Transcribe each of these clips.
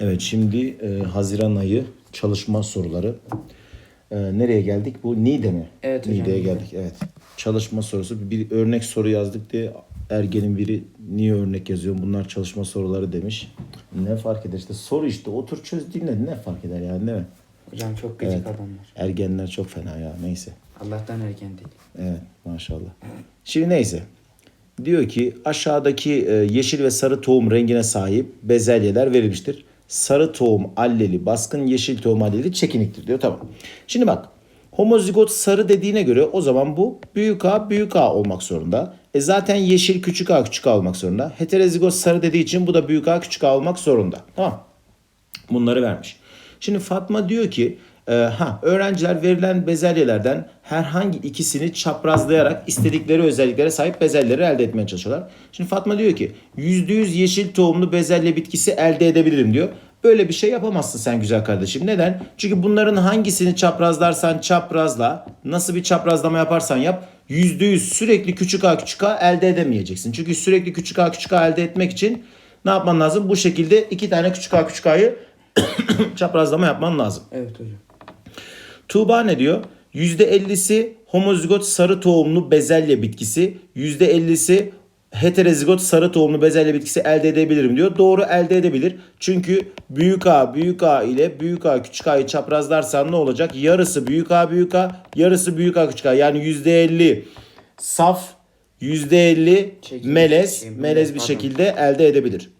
Evet şimdi e, Haziran ayı çalışma soruları. E, nereye geldik? Bu NİDE mi? Evet hocam, NİDE'ye NİDE. geldik. Evet. Çalışma sorusu. Bir örnek soru yazdık diye ergenin biri niye örnek yazıyor? Bunlar çalışma soruları demiş. Ne fark eder işte soru işte otur çöz dinle ne fark eder yani değil mi? Hocam çok gıcık Evet. adamlar. Ergenler çok fena ya neyse. Allah'tan erken değil. Evet maşallah. Şimdi neyse. Diyor ki aşağıdaki e, yeşil ve sarı tohum rengine sahip bezelyeler verilmiştir. Sarı tohum alleli, baskın yeşil tohum alleli çekiniktir diyor. Tamam. Şimdi bak. Homozigot sarı dediğine göre o zaman bu büyük A büyük A olmak zorunda. E zaten yeşil küçük A küçük A olmak zorunda. Heterozigot sarı dediği için bu da büyük A küçük A olmak zorunda. Tamam. Bunları vermiş. Şimdi Fatma diyor ki e, ha öğrenciler verilen bezelyelerden herhangi ikisini çaprazlayarak istedikleri özelliklere sahip bezelyeleri elde etmeye çalışıyorlar. Şimdi Fatma diyor ki %100 yeşil tohumlu bezelye bitkisi elde edebilirim diyor. Böyle bir şey yapamazsın sen güzel kardeşim. Neden? Çünkü bunların hangisini çaprazlarsan çaprazla, nasıl bir çaprazlama yaparsan yap, %100 sürekli küçük a küçük a elde edemeyeceksin. Çünkü sürekli küçük a küçük a elde etmek için ne yapman lazım? Bu şekilde iki tane küçük a küçük a'yı çaprazlama yapman lazım. Evet hocam. Tuğba ne diyor? %50'si homozigot sarı tohumlu bezelye bitkisi, %50'si heterozigot sarı tohumlu bezelye bitkisi elde edebilirim diyor. Doğru elde edebilir. Çünkü büyük A büyük A ile büyük A küçük A'yı çaprazlarsan ne olacak? Yarısı büyük A büyük A, yarısı büyük A küçük A. Yani %50 saf, %50 Çekil- melez, şey, melez bir şekilde elde edebilir.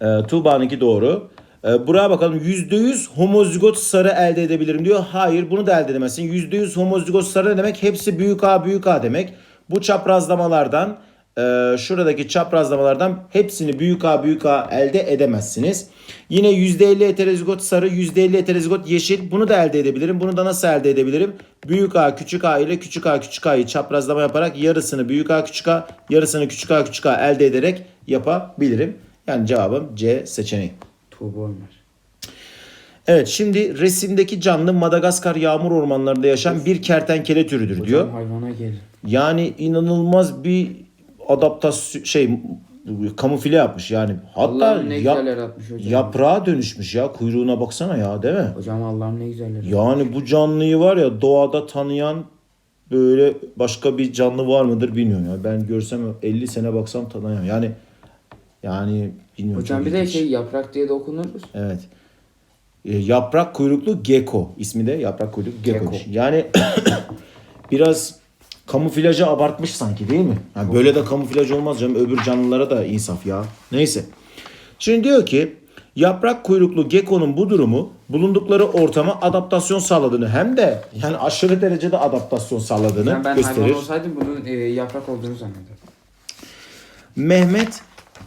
E, Tuğba'nınki doğru. E, buraya bakalım %100 homozigot sarı elde edebilirim diyor. Hayır bunu da elde edemezsin. %100 homozigot sarı ne demek? Hepsi büyük A büyük A demek. Bu çaprazlamalardan e, şuradaki çaprazlamalardan hepsini büyük A büyük A elde edemezsiniz. Yine %50 heterozigot sarı, %50 heterozigot yeşil. Bunu da elde edebilirim. Bunu da nasıl elde edebilirim? Büyük A küçük A ile küçük A küçük A'yı çaprazlama yaparak yarısını büyük A küçük A, yarısını küçük A küçük A elde ederek yapabilirim. Yani cevabım C seçeneği. Tuğba Ömer. Evet şimdi resimdeki canlı Madagaskar yağmur ormanlarında yaşayan bir kertenkele türüdür Hocam diyor. hayvana gel. Yani inanılmaz bir adaptasyon şey kamufle yapmış yani. Hatta Allah'ım ne yap- güzel yaratmış hocam. yaprağa dönüşmüş ya kuyruğuna baksana ya değil mi? Hocam Allah'ım ne güzel yaratmış. Yani bu canlıyı var ya doğada tanıyan böyle başka bir canlı var mıdır bilmiyorum ya. Ben görsem 50 sene baksam tanıyamam. Yani yani bilmiyorum. Hocam bir de şey yaprak diye de okunur. Evet. E, yaprak kuyruklu gecko ismi de yaprak kuyruklu gecko. Gecko. Yani biraz kamuflajı abartmış sanki değil mi? Yani böyle de kamuflaj olmaz canım. Öbür canlılara da insaf ya. Neyse. Şimdi diyor ki yaprak kuyruklu gecko'nun bu durumu bulundukları ortama adaptasyon sağladığını hem de yani aşırı derecede adaptasyon sağladığını Yani ben gösterir. hayvan olsaydım bunun e, yaprak olduğunu zannederdim. Mehmet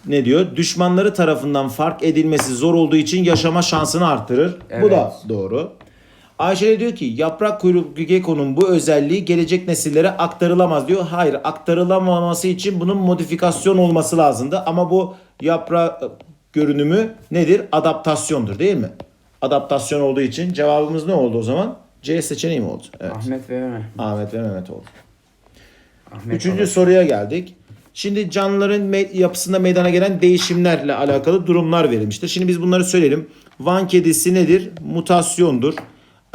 ne diyor? Düşmanları tarafından fark edilmesi zor olduğu için yaşama şansını artırır. Bu da doğru. Ayşe diyor ki yaprak kuyruklu gecko'nun bu özelliği gelecek nesillere aktarılamaz diyor. Hayır aktarılamaması için bunun modifikasyon olması lazımdı. Ama bu yaprak görünümü nedir? Adaptasyondur değil mi? Adaptasyon olduğu için cevabımız ne oldu o zaman? C seçeneği mi oldu? Evet. Ahmet ve Ömer. Ahmet ve Mehmet oldu. Ahmet Üçüncü baba. soruya geldik. Şimdi canlıların me- yapısında meydana gelen değişimlerle alakalı durumlar verilmiştir. Şimdi biz bunları söyleyelim. Van kedisi nedir? Mutasyondur.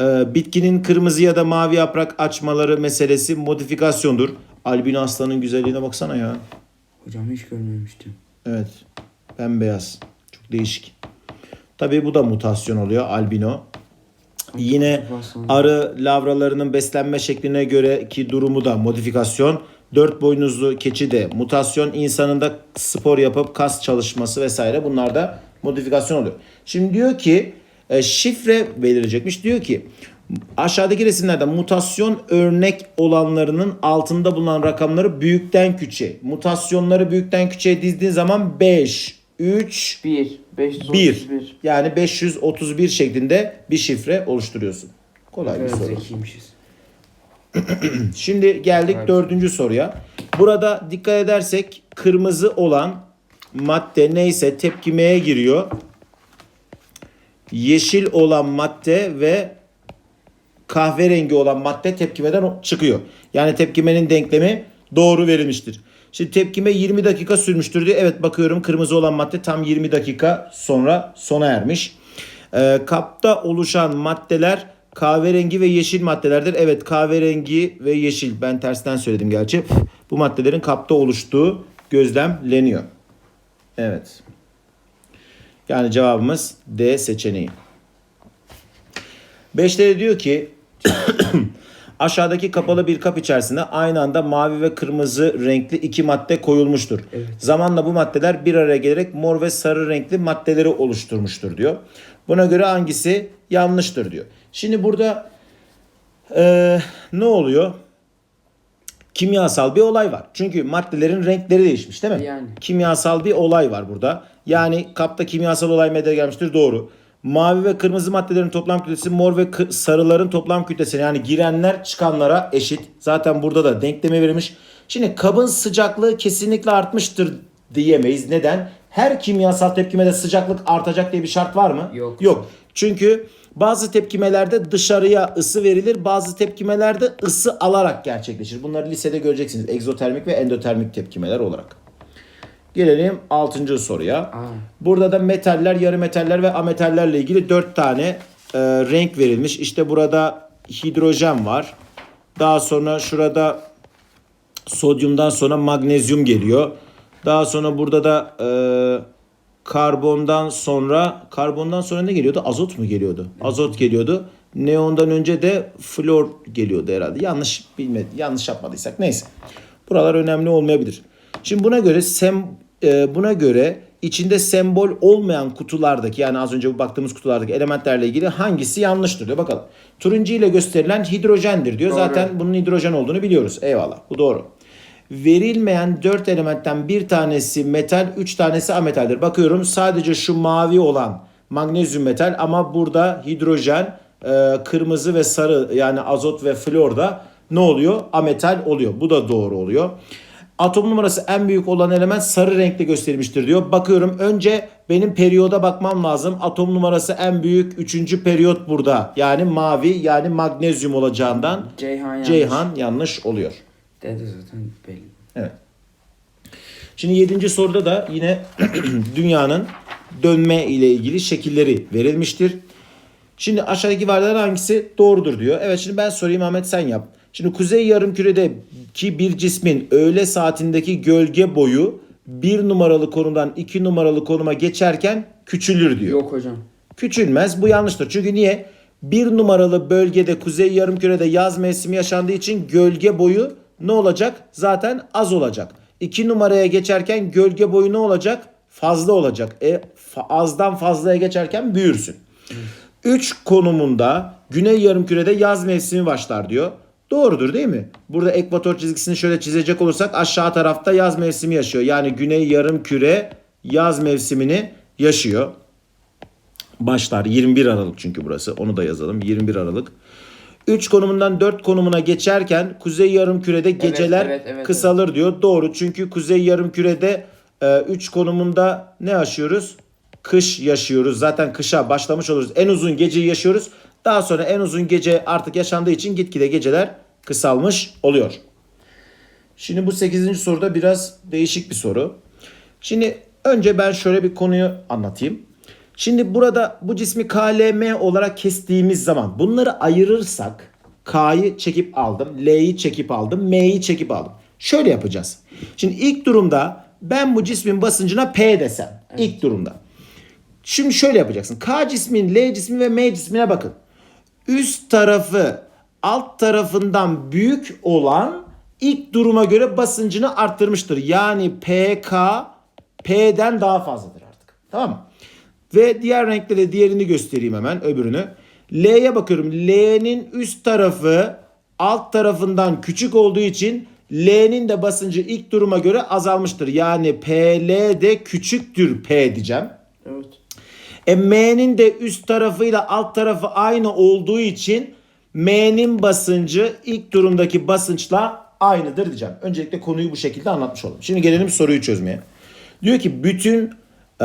Ee, bitkinin kırmızı ya da mavi yaprak açmaları meselesi modifikasyondur. Albino aslanın güzelliğine baksana ya. Hocam hiç görmemiştim. Evet. Bembeyaz. Çok değişik. Tabii bu da mutasyon oluyor albino. Yine arı lavralarının beslenme şekline göre ki durumu da modifikasyon. Dört boynuzlu keçi de mutasyon. insanın da spor yapıp kas çalışması vesaire bunlar da modifikasyon oluyor. Şimdi diyor ki e, şifre verilecekmiş. Diyor ki aşağıdaki resimlerde mutasyon örnek olanlarının altında bulunan rakamları büyükten küçüğe. Mutasyonları büyükten küçüğe dizdiğin zaman 5, 3, 1, 1. 531. Yani 531 şeklinde bir şifre oluşturuyorsun. Kolay bir soru. zekiymişiz. Şimdi geldik Evet. dördüncü soruya. Burada dikkat edersek kırmızı olan madde neyse tepkimeye giriyor. Yeşil olan madde ve kahverengi olan madde tepkimeden çıkıyor. Yani tepkimenin denklemi doğru verilmiştir. Şimdi tepkime 20 dakika sürmüştür diyor. Evet bakıyorum kırmızı olan madde tam 20 dakika sonra sona ermiş. Ee, kapta oluşan maddeler kahverengi ve yeşil maddelerdir. Evet kahverengi ve yeşil ben tersten söyledim gerçi. Bu maddelerin kapta oluştuğu gözlemleniyor. Evet. Yani cevabımız D seçeneği. 5'te de diyor ki aşağıdaki kapalı bir kap içerisinde aynı anda mavi ve kırmızı renkli iki madde koyulmuştur. Zamanla bu maddeler bir araya gelerek mor ve sarı renkli maddeleri oluşturmuştur diyor. Buna göre hangisi yanlıştır diyor. Şimdi burada eee, ne oluyor? Kimyasal bir olay var. Çünkü maddelerin renkleri değişmiş değil mi? Yani. Kimyasal bir olay var burada. Yani kapta kimyasal olay meydana gelmiştir doğru. Mavi ve kırmızı maddelerin toplam kütlesi mor ve sarıların toplam kütlesine yani girenler çıkanlara eşit. Zaten burada da denkleme verilmiş. Şimdi kabın sıcaklığı kesinlikle artmıştır diyemeyiz. Neden? Her kimyasal tepkimede sıcaklık artacak diye bir şart var mı? Yok. Yok. Çünkü bazı tepkimelerde dışarıya ısı verilir, bazı tepkimelerde ısı alarak gerçekleşir. Bunları lisede göreceksiniz. Egzotermik ve endotermik tepkimeler olarak. Gelelim 6. soruya. Aa. Burada da metaller, yarı metaller ve ametallerle ilgili 4 tane e, renk verilmiş. İşte burada hidrojen var. Daha sonra şurada sodyumdan sonra magnezyum geliyor. Daha sonra burada da e, karbondan sonra karbondan sonra ne geliyordu? Azot mu geliyordu? Azot geliyordu. Neondan önce de flor geliyordu herhalde. Yanlış bilmedi. Yanlış yapmadıysak neyse. Buralar önemli olmayabilir. Şimdi buna göre sem e, buna göre içinde sembol olmayan kutulardaki yani az önce bu baktığımız kutulardaki elementlerle ilgili hangisi yanlıştır diyor. Bakalım. Turuncu ile gösterilen hidrojendir diyor. Doğru. Zaten bunun hidrojen olduğunu biliyoruz. Eyvallah. Bu doğru. Verilmeyen 4 elementten bir tanesi metal, 3 tanesi ametaldir. Bakıyorum sadece şu mavi olan magnezyum metal ama burada hidrojen, e, kırmızı ve sarı yani azot ve flor da ne oluyor? Ametal oluyor. Bu da doğru oluyor. Atom numarası en büyük olan element sarı renkte gösterilmiştir diyor. Bakıyorum önce benim periyoda bakmam lazım. Atom numarası en büyük 3. periyot burada. Yani mavi yani magnezyum olacağından Ceyhan yanlış. Ceyhan yanlış oluyor. Dedi zaten belli. Evet. Şimdi yedinci soruda da yine dünyanın dönme ile ilgili şekilleri verilmiştir. Şimdi aşağıdaki varlıklar hangisi doğrudur diyor. Evet şimdi ben sorayım Ahmet sen yap. Şimdi kuzey yarımküredeki bir cismin öğle saatindeki gölge boyu bir numaralı konumdan iki numaralı konuma geçerken küçülür diyor. Yok hocam. Küçülmez. Bu yanlıştır. Çünkü niye? Bir numaralı bölgede kuzey yarımkürede yaz mevsimi yaşandığı için gölge boyu ne olacak? Zaten az olacak. İki numaraya geçerken gölge boyu ne olacak? Fazla olacak. E azdan fazlaya geçerken büyürsün. 3 konumunda güney yarımkürede yaz mevsimi başlar diyor. Doğrudur değil mi? Burada ekvator çizgisini şöyle çizecek olursak aşağı tarafta yaz mevsimi yaşıyor. Yani güney yarımküre yaz mevsimini yaşıyor başlar. 21 Aralık çünkü burası. Onu da yazalım. 21 Aralık. 3 konumundan 4 konumuna geçerken kuzey yarımkürede geceler evet, evet, kısalır diyor. Doğru. Çünkü kuzey yarımkürede 3 konumunda ne yaşıyoruz? Kış yaşıyoruz. Zaten kışa başlamış oluruz. En uzun geceyi yaşıyoruz. Daha sonra en uzun gece artık yaşandığı için gitgide geceler kısalmış oluyor. Şimdi bu 8. soruda biraz değişik bir soru. Şimdi önce ben şöyle bir konuyu anlatayım. Şimdi burada bu cismi KLM olarak kestiğimiz zaman bunları ayırırsak K'yı çekip aldım, L'yi çekip aldım, M'yi çekip aldım. Şöyle yapacağız. Şimdi ilk durumda ben bu cismin basıncına P desem. ilk durumda. Şimdi şöyle yapacaksın. K cismin, L cismi ve M cismine bakın. Üst tarafı alt tarafından büyük olan ilk duruma göre basıncını arttırmıştır. Yani PK P'den daha fazladır artık. Tamam mı? Ve diğer renkte de diğerini göstereyim hemen öbürünü. L'ye bakıyorum. L'nin üst tarafı alt tarafından küçük olduğu için L'nin de basıncı ilk duruma göre azalmıştır. Yani PL de küçüktür P diyeceğim. Evet. E M'nin de üst tarafıyla alt tarafı aynı olduğu için M'nin basıncı ilk durumdaki basınçla aynıdır diyeceğim. Öncelikle konuyu bu şekilde anlatmış oldum. Şimdi gelelim soruyu çözmeye. Diyor ki bütün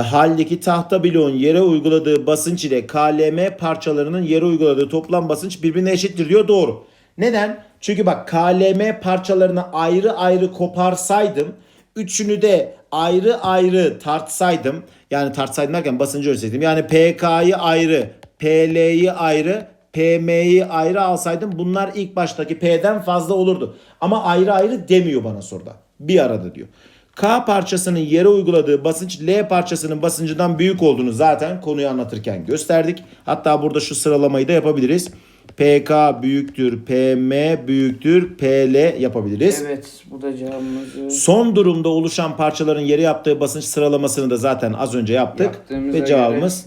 haldeki tahta bloğun yere uyguladığı basınç ile KLM parçalarının yere uyguladığı toplam basınç birbirine eşittir diyor. Doğru. Neden? Çünkü bak KLM parçalarını ayrı ayrı koparsaydım üçünü de ayrı ayrı tartsaydım yani tartsaydım derken basıncı ölçseydim yani PK'yı ayrı PL'yi ayrı PM'yi ayrı alsaydım bunlar ilk baştaki P'den fazla olurdu. Ama ayrı ayrı demiyor bana soruda. Bir arada diyor. K parçasının yere uyguladığı basınç L parçasının basıncından büyük olduğunu zaten konuyu anlatırken gösterdik. Hatta burada şu sıralamayı da yapabiliriz. PK büyüktür, PM büyüktür, PL yapabiliriz. Evet bu da cevabımızı Son durumda oluşan parçaların yere yaptığı basınç sıralamasını da zaten az önce yaptık. Yaptığımıza Ve cevabımız